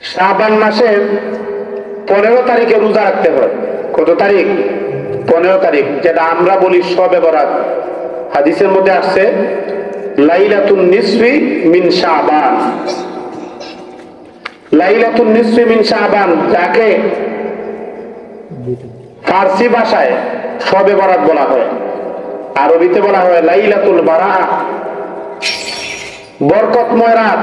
শ্রাবণ মাসের পনেরো তারিখে রোজা রাখতে হয়। কত তারিখ? পনেরো তারিখ, যেটা আমরা বলি সবে বরাত হাদিসের মধ্যে আসছে, লাইলাতুন নিসফি মিন শাবান। লাইলাতুন নিসফি মিন শাবান, যাকে ফার্সি ভাষায় সবে বরাত বলা হয়। আরবিতে বলা হয় লাইলাতুল বারা বরকতময় রাত।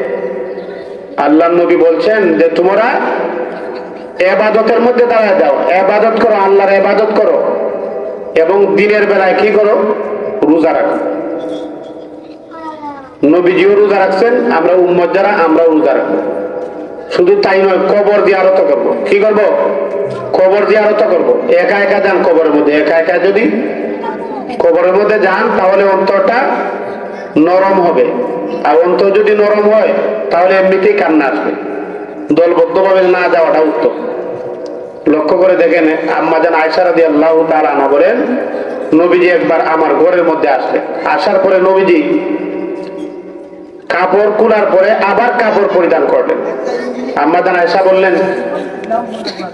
আল্লাহ নবী বলছেন যে তোমরা এবাদতের মধ্যে দাঁড়ায় যাও। এবাদত করো, আল্লাহর এবাদত করো। এবং দিনের বেলায় কি করো? রোজা রাখো। নবীজিও রোজা রাখছেন, আমরা উম্মত যারা, আমরাও রোজা রাখব। শুধু তাই নয়, কবর জিয়ারত করব। কি করব? কবর জিয়ারত করব। একা একা যান কবরের মধ্যে। একা একা যদি কবরের মধ্যে যান, তাহলে অন্তরটা নরম হবে। আর অন্তর যদি নরম হয়, তাহলে এমনিতেই কান্না আসবে। দলবদ্ধভাবে না যাওয়াটা উত্তম। লক্ষ্য করে দেখেন, আম্মা যেন আয়সারা দিয়ে আল্লাহ তালা বলেন, নবীজি একবার আমার ঘরের মধ্যে আসলে আসার পরে নবীজি কাপড় কুলার পরে আবার কাপড় পরিধান করলেন। আম্মা জান আয়সা বললেন,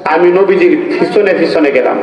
আমি নবীজির পিছনে পিছনে গেলাম।